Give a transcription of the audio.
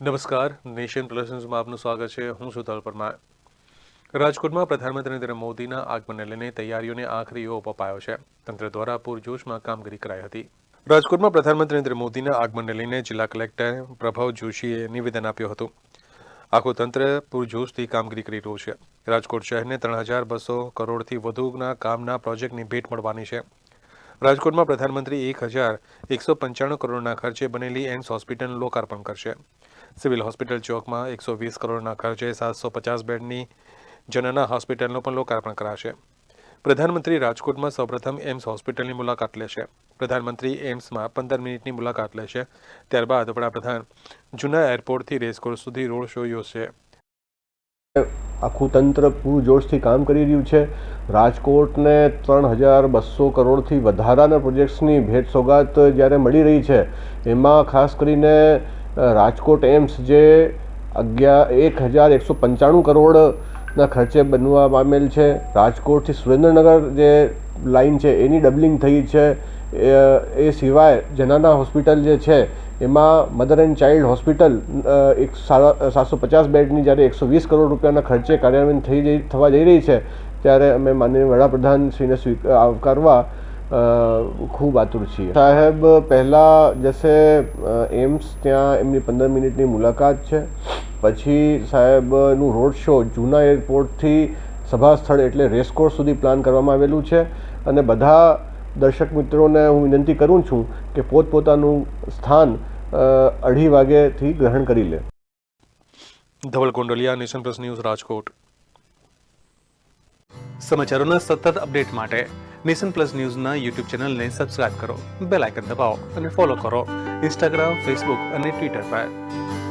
નમસ્કાર. Nation plus આપનું સ્વાગત છે. હું છું તલ પરમાર રાજકોટમાં પ્રધાનમંત્રી નરેન્દ્ર મોદીના આગમનને લઈને તૈયારીઓને આખરી ઓપ અપાયો છે. તંત્ર દ્વારા પૂરજોશમાં કામગીરી કરાઈ હતી. રાજકોટમાં પ્રધાનમંત્રી નરેન્દ્ર મોદીના આગમનને લઈને જિલ્લા કલેક્ટર પ્રભવ જોશીએ નિવેદન આપ્યું હતું. આખું તંત્ર પૂરજોશથી કામગીરી કરી રહ્યું છે. રાજકોટ શહેરને ત્રણ હજાર બસો કરોડથી વધુના કામના પ્રોજેક્ટની ભેટ મળવાની છે. રાજકોટમાં પ્રધાનમંત્રી એક હજાર એકસો પંચાણું કરોડના ખર્ચે બનેલી એમ્સ હોસ્પિટલનું લોકાર્પણ કરશે. સિવિલ હોસ્પિટલ ચોકમાં એકસો વીસ કરોડના ખર્ચે સાતસો પચાસ બેડની જનના હોસ્પિટલનું પણ લોકાર્પણ કરાશે. પ્રધાનમંત્રી રાજકોટમાં સૌપ્રથમ એમ્સ હોસ્પિટલની મુલાકાત લેશે. પ્રધાનમંત્રી એમ્સમાં પંદર મિનિટની મુલાકાત લેશે. ત્યારબાદ વડાપ્રધાન જૂના એરપોર્ટથી રેસકોર્સ સુધી રોડ શો યોજશે. આખું તંત્ર પૂરજોશથી કામ કરી રહ્યું છે. રાજકોટને ત્રણ હજાર બસો કરોડથી વધારાના પ્રોજેક્ટ્સની ભેટ સોગાત જ્યારે મળી રહી છે, એમાં ખાસ કરીને રાજકોટ એમ્સ જે અગિયાર એક હજાર એકસો પંચાણું કરોડના ખર્ચે બનવા પામેલ છે. રાજકોટથી સુરેન્દ્રનગર જે લાઇન છે એની ડબલિંગ થઈ છે. એ સિવાય જનાના હોસ્પિટલ જે છે એમાં મધર એન્ડ ચાઇલ્ડ હોસ્પિટલ એક સાતસો પચાસ બેડની જ્યારે એકસો વીસ કરોડ રૂપિયાના ખર્ચે કાર્યાન્વયન થઈ જઈ, થવા જઈ રહી છે, ત્યારે અમે માનનીય વડાપ્રધાન શ્રીને સ્વીક આવકારવા ખૂબ આતુર છીએ. સાહેબ, પહેલાં જશે એમ્સ, ત્યાં એમની પંદર મિનિટની મુલાકાત છે. પછી સાહેબનું રોડ શો જૂના એરપોર્ટથી સભા સ્થળ એટલે રેસકોર્સ સુધી પ્લાન કરવામાં આવેલું છે. અને બધા દર્શક મિત્રોને હું વિનંતી કરું છું કે પોતપોતાનું સ્થાન અ, અઢી વાગ્યેથી ગ્રહણ કરી લે. Dhaval Gondaliya nation plus news Rajkot. સમાચારોના સતત અપડેટ માટે નેશન પ્લસ ન્યૂઝના યુટ્યુબ ચેનલને સબસ્ક્રાઇબ કરો બેલ આઇકન દબાવો અને ફોલો કરો ઇન્સ્ટાગ્રામ ફેસબુક અને ટ્વિટર પર.